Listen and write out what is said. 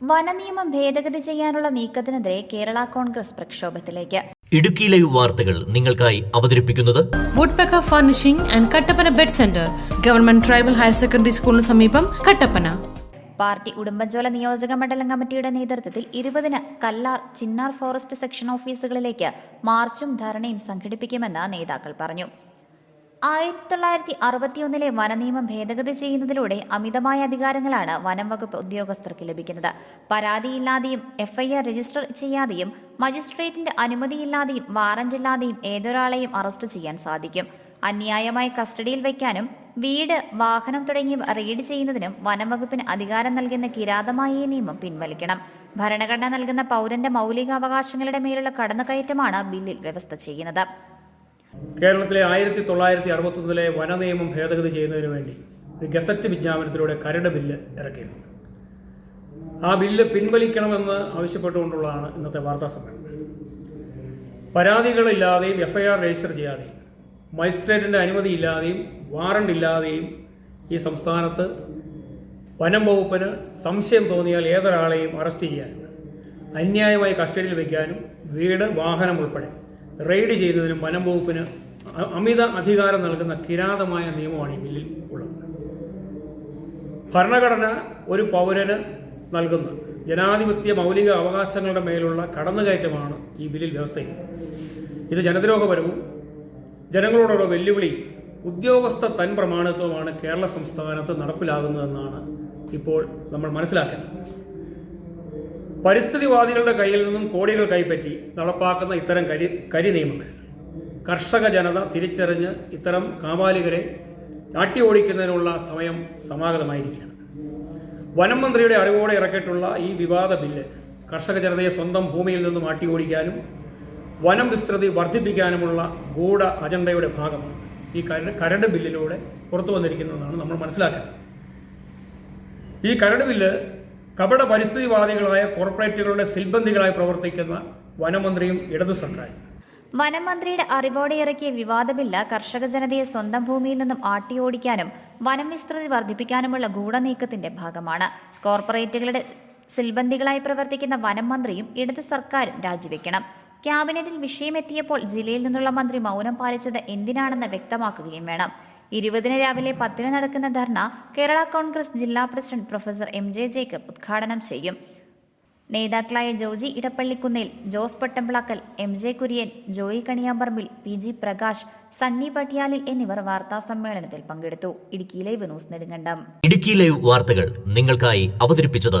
വനനിയമം ഭേദഗതി ചെയ്യാനുള്ള നീക്കത്തിനെതിരെ കേരള കോൺഗ്രസ് പ്രക്ഷോഭത്തിലേക്ക്. ഇടുക്കിയിലെ ലൈവ് വാർത്തകൾ നിങ്ങൾക്കായി അവതരിപ്പിക്കുന്നത് woodpecker furnishing and Kattappana bed centre government tribal higher secondary സ്കൂളിന് സമീപം കട്ടപ്പന. പാർട്ടി ഉടുമ്പൻചോല നിയോജക മണ്ഡലം കമ്മിറ്റിയുടെ നേതൃത്വത്തിൽ ഇരുപതിന് കല്ലാർ ചിന്നാർ ഫോറസ്റ്റ് സെക്ഷൻ ഓഫീസുകളിലേക്ക് മാർച്ചും ധർണയും സംഘടിപ്പിക്കുമെന്ന് നേതാക്കൾ പറഞ്ഞു. ആയിരത്തി തൊള്ളായിരത്തി അറുപത്തിയൊന്നിലെ വനനിയമം ഭേദഗതി ചെയ്യുന്നതിലൂടെ അമിതമായ അധികാരങ്ങളാണ് വനം വകുപ്പ് ഉദ്യോഗസ്ഥർക്ക് ലഭിക്കുന്നത്. പരാതിയില്ലാതെയും എഫ്ഐആർ രജിസ്റ്റർ ചെയ്യാതെയും മജിസ്ട്രേറ്റിന്റെ അനുമതിയില്ലാതെയും വാറന്റില്ലാതെയും ഏതൊരാളെയും അറസ്റ്റ് ചെയ്യാൻ സാധിക്കും. അന്യായമായി കസ്റ്റഡിയിൽ വയ്ക്കാനും വീട് വാഹനം തുടങ്ങിയവ റെയ്ഡ് ചെയ്യുന്നതിനും വനം വകുപ്പിന് അധികാരം നൽകുന്ന കിരാതമായ ഈ നിയമം പിൻവലിക്കണം. ഭരണഘടന നൽകുന്ന പൗരന്റെ മൗലികാവകാശങ്ങളുടെ മേലുള്ള കടന്നുകയറ്റമാണ് ബില്ലിൽ വ്യവസ്ഥ ചെയ്യുന്നത്. കേരളത്തിലെ ആയിരത്തി തൊള്ളായിരത്തി അറുപത്തൊന്നിലെ വനനിയമം ഭേദഗതി ചെയ്യുന്നതിന് വേണ്ടി ഒരു ഗസറ്റ് വിജ്ഞാപനത്തിലൂടെ കരട് ബില്ല് ഇറക്കിയിരുന്നു. ആ ബില്ല് പിൻവലിക്കണമെന്ന് ആവശ്യപ്പെട്ടുകൊണ്ടുള്ളതാണ് ഇന്നത്തെ വാർത്താ സമ്മേളനം. പരാതികളില്ലാതെയും എഫ് ഐ ആർ രജിസ്റ്റർ ചെയ്യാതെയും മജിസ്ട്രേറ്റിന്റെ അനുമതിയില്ലാതെയും വാറണ്ട് ഇല്ലാതെയും ഈ സംസ്ഥാനത്ത് വനം വകുപ്പിന് സംശയം തോന്നിയാൽ ഏതൊരാളെയും അറസ്റ്റ് ചെയ്യാനും അന്യായമായി കസ്റ്റഡിയിൽ വയ്ക്കാനും വീട് വാഹനം ഉൾപ്പെടെ റെയ്ഡ് ചെയ്യുന്നതിനും വനം വകുപ്പിന് അമിത അധികാരം നൽകുന്ന കിരാതമായ നിയമമാണ് ഈ ബില്ലിൽ ഉള്ളത്. ഭരണഘടന ഒരു പൗരന് നൽകുന്ന. ജനാധിപത്യ മൗലിക അവകാശങ്ങളുടെ മേലുള്ള കടന്നുകയറ്റമാണ് ഈ ബില്ലിൽ വ്യവസ്ഥ ഇത് ജനദ്രോഹപരവും ജനങ്ങളോടുള്ള വെല്ലുവിളി ഉദ്യോഗസ്ഥ തൻ പ്രമാണിത്വമാണ് കേരള സംസ്ഥാനത്ത് നടപ്പിലാകുന്നതെന്നാണ് ഇപ്പോൾ നമ്മൾ മനസ്സിലാക്കേണ്ടത്. പരിസ്ഥിതിവാദികളുടെ കയ്യിൽ നിന്നും കോടികൾ കൈപ്പറ്റി നടപ്പാക്കുന്ന ഇത്തരം കരി കരി നിയമങ്ങൾ. കർഷക ജനത തിരിച്ചറിഞ്ഞ് ഇത്തരം കാമാലികരെ ആട്ടി ഓടിക്കുന്നതിനുള്ള സമയം സമാഗതമായിരിക്കുകയാണ്. വനം മന്ത്രിയുടെ അറിവോടെ ഇറക്കിയിട്ടുള്ള ഈ വിവാദ ബില്ല് കർഷക ജനതയെ സ്വന്തം ഭൂമിയിൽ നിന്നും ആട്ടി ഓടിക്കാനും വനം വിസ്തൃതി വർദ്ധിപ്പിക്കാനുമുള്ള ഗൂഢ അജണ്ടയുടെ ഭാഗമാണ് ഈ കരട് കരട് ബില്ലിലൂടെ പുറത്തു വന്നിരിക്കുന്നതെന്നാണ് നമ്മൾ മനസ്സിലാക്കേണ്ടത്. ഈ കരട് ബില്ല് കപട പരിസ്ഥിതിവാദികളായ കോർപ്പറേറ്റുകളുടെ സിൽബന്ധികളായി പ്രവർത്തിക്കുന്ന വനമന്ത്രിയും ഇടതു സർക്കാരും. വനമന്ത്രിയുടെ അറിവോടെ ഇറക്കിയ വിവാദ ബില്ല് കർഷക ജനതയെ സ്വന്തം ഭൂമിയിൽ നിന്നും ആട്ടിയോടിക്കാനും വനം വിസ്തൃതി വർദ്ധിപ്പിക്കാനുമുള്ള ഗൂഢനീക്കത്തിന്റെ ഭാഗമാണ്. കോർപ്പറേറ്റുകളുടെ സിൽബന്ധികളായി പ്രവർത്തിക്കുന്ന വനം മന്ത്രിയും ഇടത് സർക്കാരും രാജിവെക്കണം. ക്യാബിനറ്റിൽ വിഷയമെത്തിയപ്പോൾ ജില്ലയിൽ നിന്നുള്ള മന്ത്രി മൗനം പാലിച്ചത് എന്തിനാണെന്ന് വ്യക്തമാക്കുകയും വേണം. ഇരുപതിന് രാവിലെ പത്തിന് നടക്കുന്ന ധർണ കേരള കോൺഗ്രസ് ജില്ലാ president professor M J Jacob ഉദ്ഘാടനം ചെയ്യും. നേതാക്കളായ Joji Edappallikkunnel Jose Pattamplakkal M J Kurian Joy Kaniyamparambil P G Prakash Sunny Pattiyalil എന്നിവർ വാർത്താ സമ്മേളനത്തിൽ പങ്കെടുത്തു. Idukki live news Nedumkandam. Idukki live വാർത്തകൾ നിങ്ങൾക്കായി അവതരിപ്പിച്ചത്